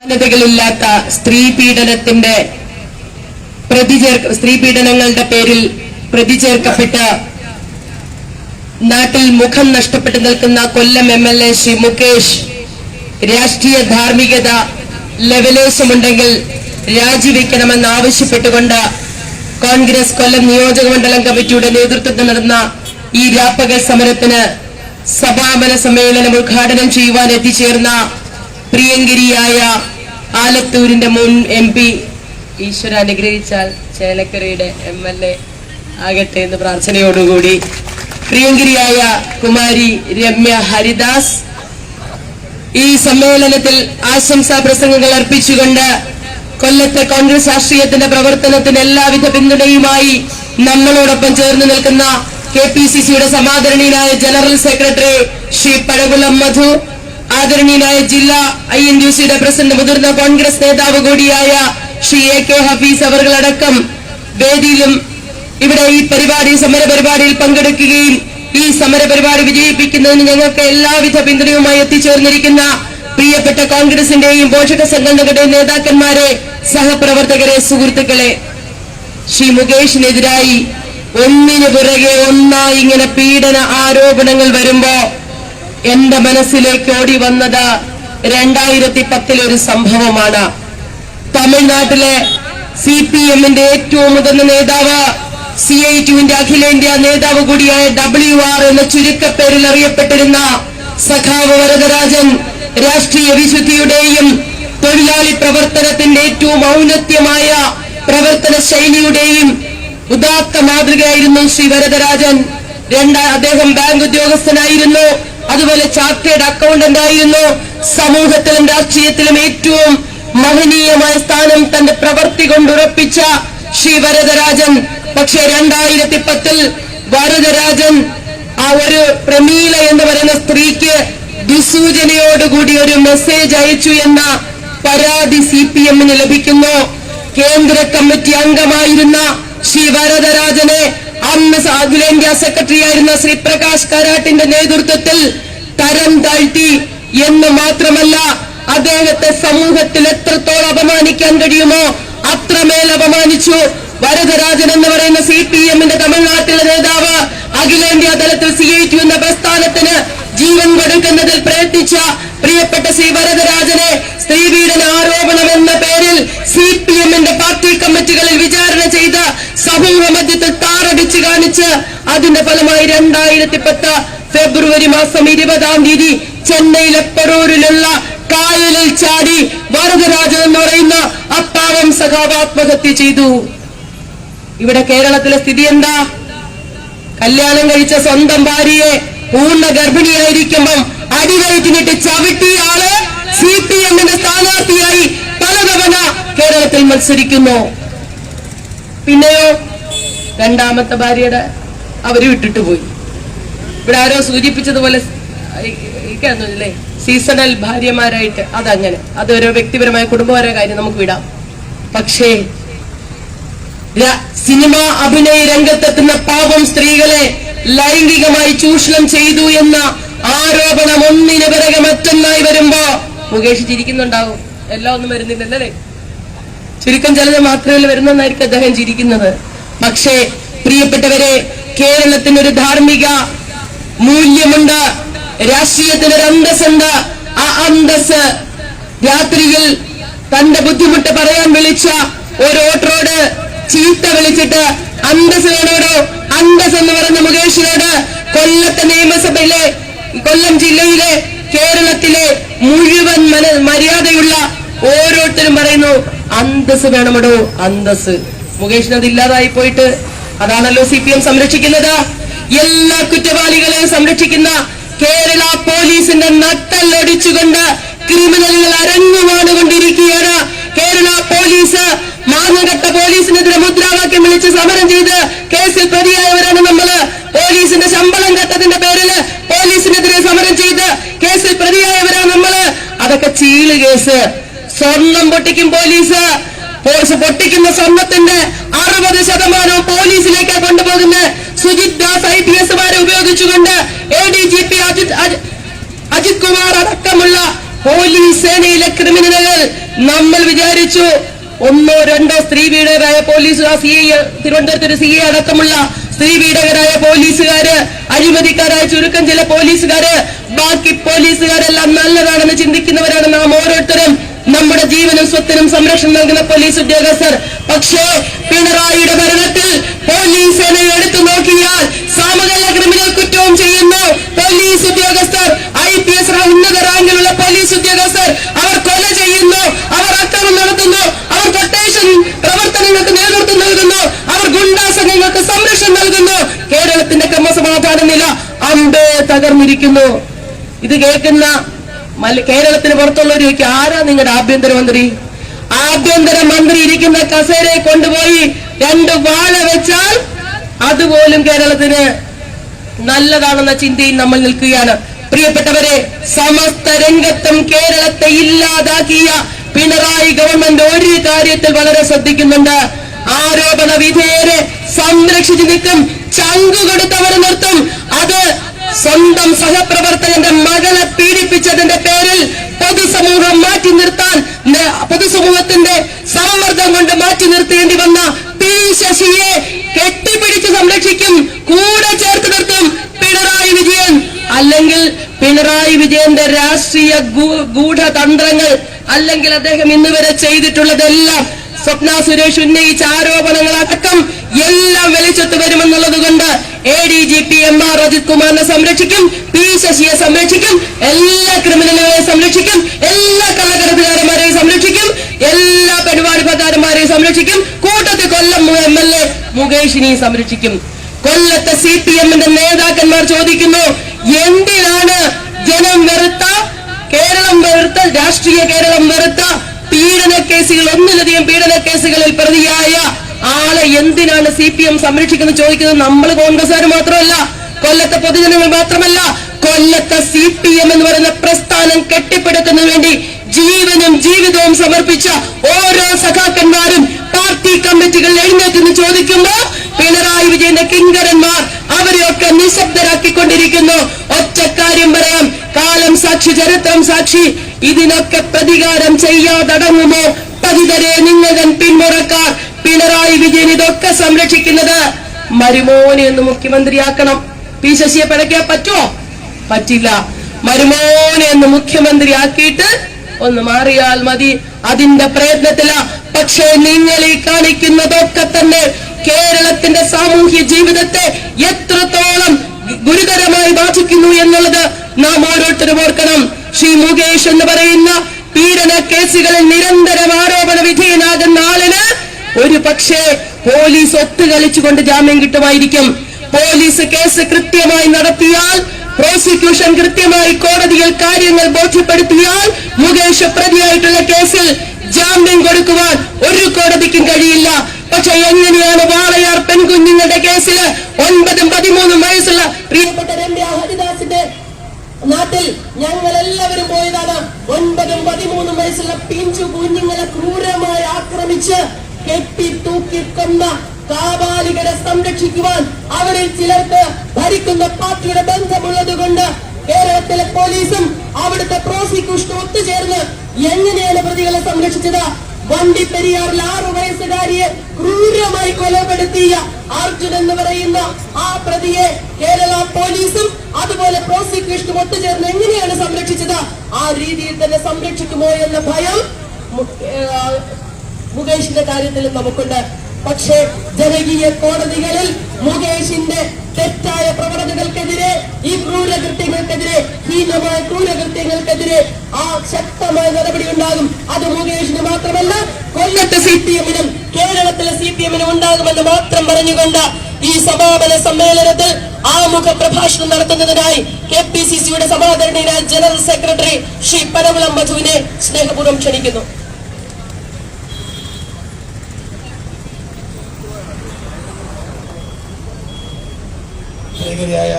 ന്യൂനതകളില്ലാത്ത സ്ത്രീ പീഡനത്തിന്റെ പ്രതിചേർ സ്ത്രീ പീഡനങ്ങളുടെ പേരിൽ പ്രതിചേർക്കപ്പെട്ട നാട്ടിൽ മുഖം നഷ്ടപ്പെട്ടു നിൽക്കുന്ന Kollam M L A Shri Mukesh രാഷ്ട്രീയ ധാർമ്മികത ലെവലേശമുണ്ടെങ്കിൽ രാജിവെക്കണമെന്ന് ആവശ്യപ്പെട്ടുകൊണ്ട് കോൺഗ്രസ് കൊല്ലം നിയോജക മണ്ഡലം കമ്മിറ്റിയുടെ നേതൃത്വത്തിൽ നടന്ന ഈ വ്യാപക സമരത്തിന് സമാപന സമ്മേളനം ഉദ്ഘാടനം ചെയ്യുവാൻ എത്തിച്ചേർന്ന പ്രിയങ്കരിയായ ആലത്തൂരിന്റെ മുൻ എം പി ഈശ്വര അനുഗ്രഹിച്ചാൽ ചേലക്കരയുടെ എം എൽ എ ആകട്ടെ എന്ന് പ്രാർത്ഥനയോടുകൂടി പ്രിയങ്കരിയായ കുമാരി രമ്യ ഹരിദാസ് ഈ സമ്മേളനത്തിൽ ആശംസാ പ്രസംഗങ്ങൾ അർപ്പിച്ചുകൊണ്ട് കൊല്ലത്തെ കോൺഗ്രസ് രാഷ്ട്രീയത്തിന്റെ പ്രവർത്തനത്തിന് എല്ലാവിധ പിന്തുണയുമായി നമ്മളോടൊപ്പം ചേർന്ന് നിൽക്കുന്ന കെ പി സി സിയുടെ സമാദരണീയനായ ജനറൽ സെക്രട്ടറി ശ്രീ പഴകുലം മധു ആദരണീയനായ ജില്ലാ ഐ എൻ യു സിയുടെ പ്രസിഡന്റ് മുതിർന്ന കോൺഗ്രസ് നേതാവ് കൂടിയായ ശ്രീ എ കെ ഹഫീസ് അവർകളടക്കം വേദിയിലും ഇവിടെ ഈ പരിപാടി സമര പരിപാടിയിൽ പങ്കെടുക്കുകയും ഈ സമര പരിപാടി വിജയിപ്പിക്കുന്നതിന് ഞങ്ങൾക്ക് എല്ലാവിധ പിന്തുണയുമായി എത്തിച്ചേർന്നിരിക്കുന്ന പ്രിയപ്പെട്ട കോൺഗ്രസിന്റെയും പോഷക സംഘടനകളുടെയും നേതാക്കന്മാരെ സഹപ്രവർത്തകരെ സുഹൃത്തുക്കളെ ശ്രീ മുകേഷിനെതിരായി ഒന്നിനു പുറകെ ഒന്നായി ഇങ്ങനെ പീഡന ആരോപണങ്ങൾ വരുമ്പോ എന്റെ മനസ്സിലേക്ക് ഓടി വന്നത് രണ്ടായിരത്തി പത്തിലെ ഒരു സംഭവമാണ്. തമിഴ്നാട്ടിലെ സി പി എമ്മിന്റെ ഏറ്റവും മുതിർന്ന നേതാവ് സി ഐ ടുവിന്റെ അഖിലേന്ത്യാ നേതാവ് കൂടിയായ ഡബ്ല്യു ആർ എന്ന ചുരുക്കപ്പേരിൽ അറിയപ്പെട്ടിരുന്ന സഖാവ് വരദരാജൻ രാഷ്ട്രീയ വിശുദ്ധിയുടെയും തൊഴിലാളി പ്രവർത്തനത്തിന്റെ ഏറ്റവും ഔന്നത്യമായ പ്രവർത്തന ശൈലിയുടെയും ഉദാത്ത മാതൃകയായിരുന്നു ശ്രീ വരദരാജൻ. രണ്ട് അദ്ദേഹം ബാങ്ക് ഉദ്യോഗസ്ഥനായിരുന്നു. അതുപോലെ ചാർട്ടേഡ് അക്കൗണ്ടന്റ് ആയിരുന്നു സമൂഹത്തിലും രാഷ്ട്രീയത്തിലും ഏറ്റവും മഹനീയമായ സ്ഥാനം തന്റെ പ്രവൃത്തി കൊണ്ട് ഉറപ്പിച്ച ശ്രീ വരദരാജൻ. പക്ഷേ രണ്ടായിരത്തി പത്തിൽ വരദരാജൻ ആ ഒരു പ്രമീല എന്ന് പറയുന്ന സ്ത്രീക്ക് ദുസൂചനയോടുകൂടി ഒരു മെസ്സേജ് അയച്ചു എന്ന പരാതി സി പി എമ്മിന് ലഭിക്കുന്നു. കേന്ദ്ര കമ്മിറ്റി അംഗമായിരുന്ന ശ്രീ വരദരാജനെ അന്ന് അഖിലേന്ത്യാ സെക്രട്ടറി ആയിരുന്ന ശ്രീ പ്രകാശ് കരാട്ടിന്റെ നേതൃത്വത്തിൽ തരം താഴ്ത്തി എന്ന് മാത്രമല്ല അദ്ദേഹത്തെ സമൂഹത്തിൽ എത്രത്തോളം അപമാനിക്കാൻ കഴിയുമോ അത്രമേൽ അപമാനിച്ചു. വരദരാജൻ എന്ന് പറയുന്ന സി പി എമ്മിന്റെ തമിഴ്നാട്ടിലെ നേതാവ് അഖിലേന്ത്യാ തലത്തിൽ സി ഐ ടി എന്ന പ്രസ്ഥാനത്തിന് ജീവൻ കൊടുക്കുന്നതിൽ പ്രയത്നിച്ച പ്രിയപ്പെട്ട ശ്രീ വരദരാജനെ സ്ത്രീപീഡന ആരോപണം എന്ന പേരിൽ സി പി എമ്മിന്റെ പാർട്ടി കമ്മിറ്റികളിൽ വിചാരണ ചെയ്ത് സമൂഹ മധ്യത്തിൽ താറടിച്ച് കാണിച്ച് അതിന്റെ ഫലമായി രണ്ടായിരത്തി പത്ത് ഫെബ്രുവരി മാസം ഇരുപതാം തീയതി ചെന്നൈയിലെ പെറൂരിലുള്ള കായലിൽ ചാടി വരദരാജൻ എന്ന് പറയുന്ന അപ്പാവം സഖാവ് ആത്മഹത്യ ചെയ്തു. ഇവിടെ കേരളത്തിലെ സ്ഥിതി എന്താ? കല്യാണം കഴിച്ച സ്വന്തം ഭാര്യയെ പൂർണ ഗർഭിണിയായിരിക്കുമ്പം അടിവയറ്റിനിട്ട് ചവിട്ടിയ ആൾ സി പി കേരളത്തിൽ മത്സരിക്കുന്നു. പിന്നെയോ രണ്ടാമത്തെ ഭാര്യയുടെ അവർ വിട്ടിട്ട് പോയി. ഇവിടെ ആരോ സൂചിപ്പിച്ചതുപോലെ അല്ലേ സീസണൽ ഭാര്യമാരായിട്ട് അതങ്ങനെ. അത് ഓരോ വ്യക്തിപരമായ കുടുംബപരമായ കാര്യം നമുക്ക് വിടാം. പക്ഷേ സിനിമ അഭിനയ രംഗത്തെത്തുന്ന പാപം സ്ത്രീകളെ ലൈംഗികമായി ചൂഷണം ചെയ്തു എന്ന ആരോപണം ഒന്നിന് പിറകെ മറ്റൊന്നായി വരുമ്പോ മുകേഷ് ചിരിക്കുന്നുണ്ടാവും. എല്ലാം ഒന്നും വരുന്നില്ലല്ലേ? ചുരുക്കം ചിലത് മാത്രമേ വരുന്നെന്നായിരിക്കും അദ്ദേഹം ചിരിക്കുന്നത്. പക്ഷേ പ്രിയപ്പെട്ടവരെ കേരളത്തിന് ഒരു ധാർമ്മിക മൂല്യമുണ്ട്. രാഷ്ട്രീയത്തിന് ഒരു അന്തസ്സുണ്ട്. ആ അന്തസ് രാത്രിയിൽ തന്റെ ബുദ്ധിമുട്ട് പറയാൻ വിളിച്ച ഒരു ഓട്ടറോട് ചീത്ത വിളിച്ചിട്ട് അന്തസ് വേണോടോ അന്തസ് എന്ന് പറഞ്ഞ മുകേഷിനോട് കൊല്ലത്തെ നിയമസഭയിലെ കൊല്ലം ജില്ലയിലെ കേരളത്തിലെ മുഴുവൻ മര്യാദയുള്ള ഓരോരുത്തരും പറയുന്നു അന്തസ് വേണമടോ? അന്തസ് മുകേഷിന് അത് ഇല്ലാതായി പോയിട്ട് അതാണല്ലോ സി പി എം സംരക്ഷിക്കുന്നത്. എല്ലാ കുറ്റവാളികളെയും സംരക്ഷിക്കുന്ന കേരള പോലീസിന്റെ നട്ടല്ലൊടിച്ചുകൊണ്ട് ക്രിമിനലുകൾ അരങ്ങുമാടുകൊണ്ടിരിക്കുകയാണ് കേരള പോലീസ് മാനഘട്ട പോലീസിനെതിരെ മുദ്രാവാക്യം വിളിച്ച് സമരം ചെയ്ത് കേസിൽ പ്രതിയായവരാണ് നമ്മൾ. പോലീസിന്റെ ശമ്പളം ഘട്ടത്തിന്റെ പേരിൽ പോലീസിനെതിരെ സമരം ചെയ്ത് കേസിൽ പ്രതിയായവരാണ് നമ്മൾ. അതൊക്കെ ചീൾ കേസ്. സ്വർണം പൊട്ടിക്കും പോലീസ്. പോലീസ് പൊട്ടിക്കുന്ന സ്വർണത്തിന്റെ അറുപത് ശതമാനവും പോലീസിലേക്ക് കൊണ്ടുപോകുന്ന സുജിത് ദാസ് ഐ പി എസുമാരെ ഉപയോഗിച്ചുകൊണ്ട് A D G P Ajith Ajith Kumar അടക്കമുള്ള പോലീസ് സേനയിലെ ക്രിമിനലുകൾ നമ്മൾ വിചാരിച്ചു. ഒന്നോ രണ്ടോ സ്ത്രീ പീഡകരായ പോലീസുകാർ സി ഐ തിരുവനന്തപുരത്ത് ഒരു സി ഐ അടക്കമുള്ള സ്ത്രീ പീഡകരായ പോലീസുകാര് അഴിമതിക്കാരായ ചുരുക്കം ചില പോലീസുകാര്. ബാക്കി പോലീസുകാരെല്ലാം നല്ലതാണെന്ന് ചിന്തിക്കുന്നവരാണ് നാം ഓരോരുത്തരും. നമ്മുടെ ജീവനും സ്വത്തിനും സംരക്ഷണം നൽകുന്ന പോലീസ് ഉദ്യോഗസ്ഥർ. പക്ഷേ പിണറായിയുടെ ഭരണത്തിൽ പോലീസ് സേനയെ എടുത്തു നോക്കിയാൽ സമകല ക്രിമിനൽ കുറ്റവും ചെയ്യുന്നു. പോലീസ് ഉദ്യോഗസ്ഥർ ഐ പി എസ് ഉന്നത റാങ്കിലുള്ള പോലീസ് ഉദ്യോഗസ്ഥർ അവർ കൊല ചെയ്യുന്നു അവർ അക്രമം നടത്തുന്നു അവർ കൊട്ടേഷൻ പ്രവർത്തനങ്ങൾക്ക് നേതൃത്വം നൽകുന്നു അവർ ഗുണ്ടാ സംഘങ്ങൾക്ക് സംരക്ഷണം നൽകുന്നു. കേരളത്തിന്റെ ക്രമസമാധാന നില അമ്പേ തകർന്നിരിക്കുന്നു. ഇത് കേൾക്കുന്ന കേരളത്തിന് പുറത്തുള്ളവർ ചോദിക്കും ആരാ നിങ്ങളുടെ ആഭ്യന്തരമന്ത്രി ആഭ്യന്തരമന്ത്രി ഇരിക്കുന്ന കസേരയെ കൊണ്ടുപോയി രണ്ട് വാഴ വെച്ചാൽ അതുപോലും കേരളത്തിന് നല്ലതാണെന്ന ചിന്തയിൽ നമ്മൾ നിൽക്കുകയാണ്. പ്രിയപ്പെട്ടവരെ സമസ്ത രംഗത്തും കേരളത്തെ ഇല്ലാതാക്കിയ പിണറായി ഗവൺമെന്റ് ഒരു കാര്യത്തിൽ വളരെ ശ്രദ്ധിക്കുന്നുണ്ട്. ആരോപണ വിധേയരെ സംരക്ഷിച്ചു നിൽക്കും ചങ്കു കൊടുത്തവർ നിർത്തും. അത് സ്വന്തം സഹപ്രവർത്തകന്റെ മകളെ പീഡിപ്പിച്ചതിന്റെ പേരിൽ പൊതുസമൂഹം മാറ്റി നിർത്താൻ പൊതുസമൂഹത്തിന്റെ സമ്മർദ്ദം കൊണ്ട് മാറ്റി നിർത്തേണ്ടി വന്ന പി ശശിയെ കെട്ടിപ്പിടിച്ച് സംരക്ഷിക്കും കൂടെ ചേർത്ത് നിർത്തും പിണറായി വിജയൻ. അല്ലെങ്കിൽ പിണറായി വിജയന്റെ രാഷ്ട്രീയ ഗൂഢതന്ത്രങ്ങൾ അല്ലെങ്കിൽ അദ്ദേഹം ഇന്ന് വരെ ചെയ്തിട്ടുള്ളതെല്ലാം സ്വപ്ന സുരേഷ് ഉന്നയിച്ച ആരോപണങ്ങൾ അടക്കം എല്ലാം വെളിച്ചത്ത് കൊണ്ട് A D G P M R Ajith കുമാറിനെ സംരക്ഷിക്കും പി ശശിയെ സംരക്ഷിക്കും എല്ലാ ക്രിമിനലുകളെ സംരക്ഷിക്കും എല്ലാ കള്ളക്കടത്തുകാരന്മാരെയും സംരക്ഷിക്കും എല്ലാ പരിപാടിപതാരന്മാരെയും സംരക്ഷിക്കും കൂട്ടത്തിൽ കൊല്ലം എം എൽ എ മുകേഷിനെയും സംരക്ഷിക്കും. കൊല്ലത്തെ സി പി എമ്മിന്റെ നേതാക്കന്മാർ ചോദിക്കുന്നു എന്തിനാണ് ജനം വെറുത്ത കേരളം വെറുത്ത രാഷ്ട്രീയ കേരളം വെറുത്ത പീഡന കേസുകൾ ഒന്നിലധികം പീഡന കേസുകളിൽ പ്രതിയായ ആളെ എന്തിനാണ് സി പി എം സംരക്ഷിക്കുന്നത് ചോദിക്കുന്നത് നമ്മൾ കോൺഗ്രസ്സുകാർ മാത്രമല്ല കൊല്ലത്തെ പൊതുജനങ്ങൾ മാത്രമല്ല. കൊല്ലത്തെ സി പി എം എന്ന് പറയുന്ന പ്രസ്ഥാനം കെട്ടിപ്പടുക്കുന്നതിന് വേണ്ടി ജീവനും ജീവിതവും സമർപ്പിച്ച ഓരോ സഖാക്കന്മാരും പാർട്ടി കമ്മിറ്റികൾ എഴുന്നേറ്റെന്ന് ചോദിക്കുമ്പോ പിണറായി വിജയന്റെ കിങ്കരന്മാർ അവരെയൊക്കെ നിശബ്ദരാക്കിക്കൊണ്ടിരിക്കുന്നു. ഒറ്റ കാര്യം പറയാം കാലം സാക്ഷി ചരിത്രം സാക്ഷി ഇതിനൊക്കെ പ്രതികാരം ചെയ്യാതടങ്ങുമോ? പതിതരെ നിങ്ങൾ പിന്മുറക്കാർ പിണറായി വിജയൻ ഇതൊക്കെ സംരക്ഷിക്കുന്നത് മരുമോനെ ഒന്ന് മുഖ്യമന്ത്രിയാക്കണം. പി ശശിയെ പിഴയ്ക്കാൻ പറ്റുമോ? പറ്റില്ല. മരുമോനെ ഒന്ന് മുഖ്യമന്ത്രിയാക്കിയിട്ട് ഒന്ന് മാറിയാൽ മതി. അതിന്റെ പ്രയത്നത്തില. പക്ഷേ നിങ്ങൾ ഈ കാണിക്കുന്നതൊക്കെ തന്നെ കേരളത്തിന്റെ സാമൂഹ്യ ജീവിതത്തെ എത്രത്തോളം ഗുരുതരമായി ബാധിക്കുന്നു എന്നുള്ളത് നാം ഓരോരുത്തരും ഓർക്കണം. ശ്രീ മുകേഷ് എന്ന് പറയുന്ന പീഡന കേസുകളിൽ നിരന്തരം ആരോപണ വിധേയനാകുന്ന ആളിന് ഒരു പക്ഷേ പോലീസ് ഒത്തുകളിച്ചുകൊണ്ട് ജാമ്യം കിട്ടുമായിരിക്കും. പോലീസ് കേസ് കൃത്യമായി നടത്തിയാൽ പ്രോസിക്യൂഷൻ കൃത്യമായി കോടതിയിൽ കാര്യങ്ങൾ ബോധ്യപ്പെടുത്തിയാൽ മുകേഷ് പ്രതിയായിട്ടുള്ള കേസിൽ ജാമ്യം കൊടുക്കുവാൻ ഒരു കോടതിക്കും കഴിയില്ല. പക്ഷെ എങ്ങനെയാണ് വാളയാർ പെൺകുഞ്ഞുങ്ങളുടെ കേസിൽ ഒൻപതും പതിമൂന്നും വയസ്സുള്ള പ്രിയപ്പെട്ട ഹരിദാസിന്റെ നാട്ടിൽ ഞങ്ങൾ എല്ലാവരും പോയതാണ്. ഒൻപതും പതിമൂന്നും വയസ്സുള്ള പിഞ്ചു കുഞ്ഞുങ്ങളെ ക്രൂരമായി ആക്രമിച്ച് കെട്ടി തൂക്കി കൊന്ന കാബാലികളെ സംരക്ഷിക്കുവാൻ അവരിൽ ചിലർക്ക് ഭരിക്കുന്ന പാർട്ടിയുടെ ബന്ധമുള്ളത് കൊണ്ട് കേരളത്തിലെ പോലീസും അവിടുത്തെ പ്രോസിക്യൂഷനും ഒത്തുചേർന്ന് എങ്ങനെയാണ് പ്രതികളെ സംരക്ഷിച്ചത്? വണ്ടി പെരിയാറിൽ ആറു വയസ്സുകാരിയെ ക്രൂരമായി കൊലപ്പെടുത്തിയ അർജുൻ എന്ന് പറയുന്ന ആ പ്രതിയെ കേരള പോലീസും അതുപോലെ പ്രോസിക്യൂഷനും ഒത്തുചേർന്ന് എങ്ങനെയാണ് സംരക്ഷിച്ചത്? ആ രീതിയിൽ തന്നെ സംരക്ഷിക്കുമോ എന്ന ഭയം മുകേഷിന്റെ കാര്യത്തിൽ നമുക്കുണ്ട്. പക്ഷേ ജനകീയ കോടതികളിൽ മുകേഷിന്റെ തെറ്റായ പ്രവണതകൾക്കെതിരെ ഈ ക്രൂരകൃത്യങ്ങൾക്കെതിരെ ഹീനമായ ക്രൂരകൃത്യങ്ങൾക്കെതിരെ ആ ശക്തമായ നടപടി ഉണ്ടാകും. അത് മുകേഷിന് മാത്രമല്ല കൊല്ലത്തെ സി പി എമ്മിനും കേരളത്തിലെ സി പി എമ്മിനും ഉണ്ടാകുമെന്ന് മാത്രം പറഞ്ഞുകൊണ്ട് ഈ സമാപന സമ്മേളനത്തിൽ ആമുഖ പ്രഭാഷണം നടത്തുന്നതിനായി കെ പി സി സിയുടെ സമാദരണീയനായ ജനറൽ സെക്രട്ടറി ശ്രീ പനകുളം മധുവിനെ സ്നേഹപൂർവം ക്ഷണിക്കുന്നു. ഭയങ്കരയായ